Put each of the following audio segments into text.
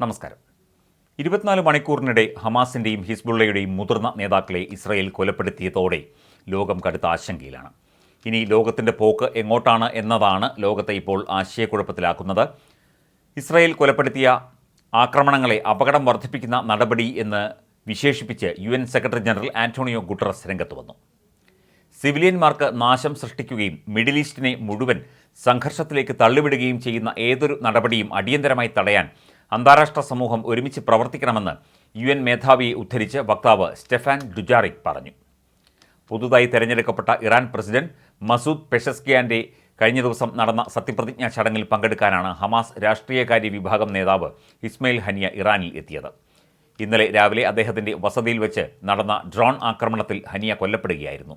നമസ്കാരം. ഇരുപത്തിനാല് മണിക്കൂറിനിടെ ഹമാസിന്റെയും ഹിസ്ബുള്ളയുടെയും മുതിർന്ന നേതാക്കളെ ഇസ്രയേൽ കൊലപ്പെടുത്തിയതോടെ ലോകം കടുത്ത ആശങ്കയിലാണ്. ഇനി ലോകത്തിന്റെ പോക്ക് എങ്ങോട്ടാണ് എന്നതാണ് ലോകത്തെ ഇപ്പോൾ ആശയക്കുഴപ്പത്തിലാക്കുന്നത്. ഇസ്രയേൽ കൊലപ്പെടുത്തിയ ആക്രമണങ്ങളെ അപകടം വർദ്ധിപ്പിക്കുന്ന നടപടി എന്ന് വിശേഷിപ്പിച്ച് U N secretary general Antonio Guterres രംഗത്ത് വന്നു. സിവിലിയന്മാർക്ക് നാശം സൃഷ്ടിക്കുകയും മിഡിൽ ഈസ്റ്റിനെ മുഴുവൻ സംഘർഷത്തിലേക്ക് തള്ളിവിടുകയും ചെയ്യുന്ന ഏതൊരു നടപടിയും അടിയന്തരമായി തടയാൻ അന്താരാഷ്ട്ര സമൂഹം ഒരുമിച്ച് പ്രവർത്തിക്കണമെന്ന് യു എൻ മേധാവിയെ ഉദ്ധരിച്ച് വക്താവ് സ്റ്റെഫാൻ ഡുജാറിക് പറഞ്ഞു. പുതുതായി തെരഞ്ഞെടുക്കപ്പെട്ട ഇറാൻ പ്രസിഡന്റ് മസൂദ് പെഷസ്കിയാന്റെ കഴിഞ്ഞ ദിവസം നടന്ന സത്യപ്രതിജ്ഞാ ചടങ്ങിൽ പങ്കെടുക്കാനാണ് ഹമാസ് രാഷ്ട്രീയകാര്യ വിഭാഗം നേതാവ് ഇസ്മയിൽ ഹനിയ ഇറാനിൽ എത്തിയത്. ഇന്നലെ രാവിലെ അദ്ദേഹത്തിന്റെ വസതിയിൽ വെച്ച് നടന്ന ഡ്രോൺ ആക്രമണത്തിൽ ഹനിയ കൊല്ലപ്പെടുകയായിരുന്നു.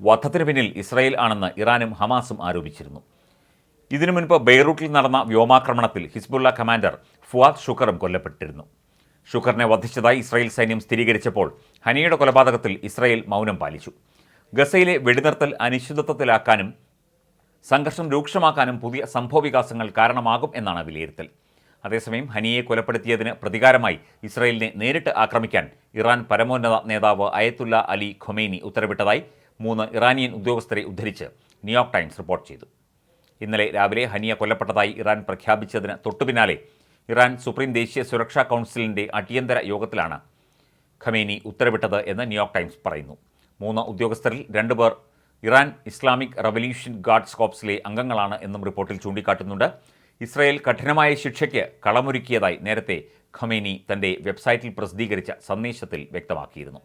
വധത്തിന് പിന്നിൽ ഇസ്രായേൽ ആണെന്ന് ഇറാനും ഹമാസും ആരോപിച്ചിരുന്നു. ഇതിനു മുൻപ് ബെയ്റൂട്ടിൽ നടന്ന വ്യോമാക്രമണത്തിൽ ഹിസ്ബുള്ള കമാൻഡർ ഫുവാദ് ഷുക്കറും കൊല്ലപ്പെട്ടിരുന്നു. ഷുക്കറിനെ വധിച്ചതായി ഇസ്രായേൽ സൈന്യം സ്ഥിരീകരിച്ചപ്പോൾ ഹനിയുടെ കൊലപാതകത്തിൽ ഇസ്രായേൽ മൗനം പാലിച്ചു. ഗസയിലെ വെടിനിർത്തൽ അനിശ്ചിതത്വത്തിലാക്കാനും സംഘർഷം രൂക്ഷമാക്കാനും പുതിയ സംഭവവികാസങ്ങൾ കാരണമാകും എന്നാണ് വിലയിരുത്തൽ. അതേസമയം ഹനിയെ കൊലപ്പെടുത്തിയതിന് പ്രതികാരമായി ഇസ്രായേലിനെ നേരിട്ട് ആക്രമിക്കാൻ ഇറാൻ പരമോന്നത നേതാവ് അയത്തുല്ല അലി ഖൊമേനി ഉത്തരവിട്ടതായി മൂന്ന് ഇറാനിയൻ ഉദ്യോഗസ്ഥരെ ഉദ്ധരിച്ച് ന്യൂയോർക്ക് ടൈംസ് റിപ്പോർട്ട് ചെയ്തു. ഇന്നലെ രാവിലെ ഹനിയ കൊല്ലപ്പെട്ടതായി ഇറാൻ പ്രഖ്യാപിച്ചതിന് തൊട്ടുപിന്നാലെ ഇറാൻ സുപ്രീം ദേശീയ സുരക്ഷാ കൗൺസിലിന്റെ അടിയന്തര യോഗത്തിലാണ് ഖമേനി ഉത്തരവിട്ടത് എന്ന് ന്യൂയോർക്ക് ടൈംസ് പറയുന്നു. മൂന്ന് ഉദ്യോഗസ്ഥരിൽ രണ്ടുപേർ ഇറാൻ ഇസ്ലാമിക് റവല്യൂഷൻ ഗാർഡ്സ് കോപ്സിലെ അംഗങ്ങളാണ് എന്നും റിപ്പോർട്ടിൽ ചൂണ്ടിക്കാട്ടുന്നുണ്ട്. ഇസ്രായേൽ കഠിനമായ ശിക്ഷയ്ക്ക് കളമൊരുക്കിയതായി നേരത്തെ ഖമേനി തന്റെ വെബ്സൈറ്റിൽ പ്രസിദ്ധീകരിച്ച സന്ദേശത്തിൽ വ്യക്തമാക്കിയിരുന്നു.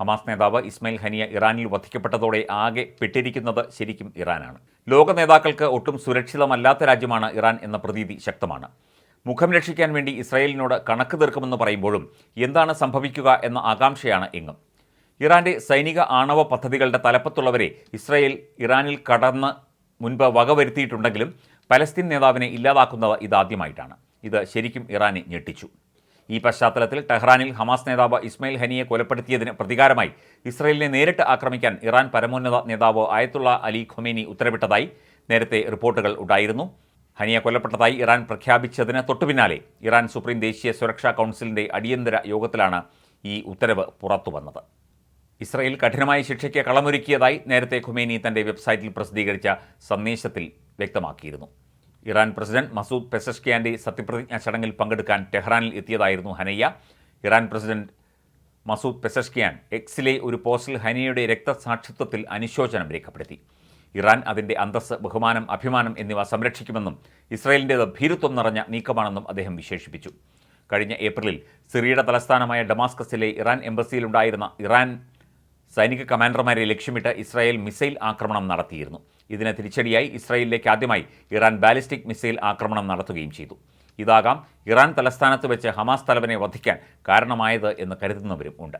ഹമാസ് നേതാവ് ഇസ്മയിൽ ഹനിയ ഇറാനിൽ വധിക്കപ്പെട്ടതോടെ ആകെ പെട്ടിരിക്കുന്നത് ശരിക്കും ഇറാനാണ്. ലോക നേതാക്കൾക്ക് ഒട്ടും സുരക്ഷിതമല്ലാത്ത രാജ്യമാണ് ഇറാൻ എന്ന പ്രതീതി ശക്തമാണ്. മുഖം രക്ഷിക്കാൻ വേണ്ടി ഇസ്രായേലിനോട് കണക്ക് തീർക്കുമെന്ന് പറയുമ്പോഴും എന്താണ് സംഭവിക്കുക എന്ന ആകാംക്ഷയാണ് എങ്ങും. ഇറാന്റെ സൈനിക ആണവ പദ്ധതികളുടെ തലപ്പത്തുള്ളവരെ ഇസ്രായേൽ ഇറാനിൽ കടന്ന് മുൻപ് വകവരുത്തിയിട്ടുണ്ടെങ്കിലും പലസ്തീൻ നേതാവിനെ ഇല്ലാതാക്കുന്നത് ഇതാദ്യമായിട്ടാണ്. ഇത് ശരിക്കും ഇറാനെ ഞെട്ടിച്ചു. ഈ പശ്ചാത്തലത്തിൽ ടെഹ്റാനിൽ ഹമാസ് നേതാവ് ഇസ്മയിൽ ഹനിയെ കൊലപ്പെടുത്തിയതിന് പ്രതികാരമായി ഇസ്രായേലിനെ നേരിട്ട് ആക്രമിക്കാൻ ഇറാൻ പരമോന്നത നേതാവ് ആയത്തുള്ള അലി ഖൊമേനി ഉത്തരവിട്ടതായി നേരത്തെ റിപ്പോർട്ടുകൾ ഉണ്ടായിരുന്നു. ഹനിയ കൊല്ലപ്പെട്ടതായി ഇറാൻ പ്രഖ്യാപിച്ചതിന് തൊട്ടുപിന്നാലെ ഇറാൻ സുപ്രീം ദേശീയ സുരക്ഷാ കൗൺസിലിന്റെ അടിയന്തര യോഗത്തിലാണ് ഈ ഉത്തരവ് പുറത്തുവന്നത്. ഇസ്രയേൽ കഠിനമായ ശിക്ഷയ്ക്ക് കളമൊരുക്കിയതായി നേരത്തെ ഖുമേനി തന്റെ വെബ്സൈറ്റിൽ പ്രസിദ്ധീകരിച്ച സന്ദേശത്തിൽ വ്യക്തമാക്കിയിരുന്നു. ഇറാൻ പ്രസിഡന്റ് മസൂദ് പെസഷ്കിയാന്റെ സത്യപ്രതിജ്ഞ ചടങ്ങിൽ പങ്കെടുക്കാൻ ടെഹ്റാനിൽ എത്തിയതായിരുന്നു Haniyeh. Iran president Masoud Pezeshkian എക്സിലെ ഒരു പോസ്റ്റിൽ ഹനിയയുടെ രക്തസാക്ഷിത്വത്തിൽ അനുശോചനം രേഖപ്പെടുത്തി. ഇറാൻ അതിന്റെ അന്തസ് ബഹുമാനം അഭിമാനം എന്നിവ സംരക്ഷിക്കുമെന്നും ഇസ്രയേലിന്റേത് ഭീരുത്വം നിറഞ്ഞ നീക്കമാണെന്നും അദ്ദേഹം വിശേഷിപ്പിച്ചു. കഴിഞ്ഞ ഏപ്രിലിൽ സിറിയയുടെ തലസ്ഥാനമായ ഡമാസ്കസിലെ ഇറാൻ എംബസിയിലുണ്ടായിരുന്ന ഇറാൻ സൈനിക കമാൻഡർമാരെ ലക്ഷ്യമിട്ട് ഇസ്രായേൽ മിസൈൽ ആക്രമണം നടത്തിയിരുന്നു. ഇതിന് തിരിച്ചടിയായി ഇസ്രായേലിലേക്ക് ആദ്യമായി ഇറാൻ ബാലിസ്റ്റിക് മിസൈൽ ആക്രമണം നടത്തുകയും ചെയ്തു. ഇതാകാം ഇറാൻ തലസ്ഥാനത്ത് വെച്ച് ഹമാസ് തലവനെ വധിക്കാൻ കാരണമായത് എന്ന് കരുതുന്നവരും ഉണ്ട്.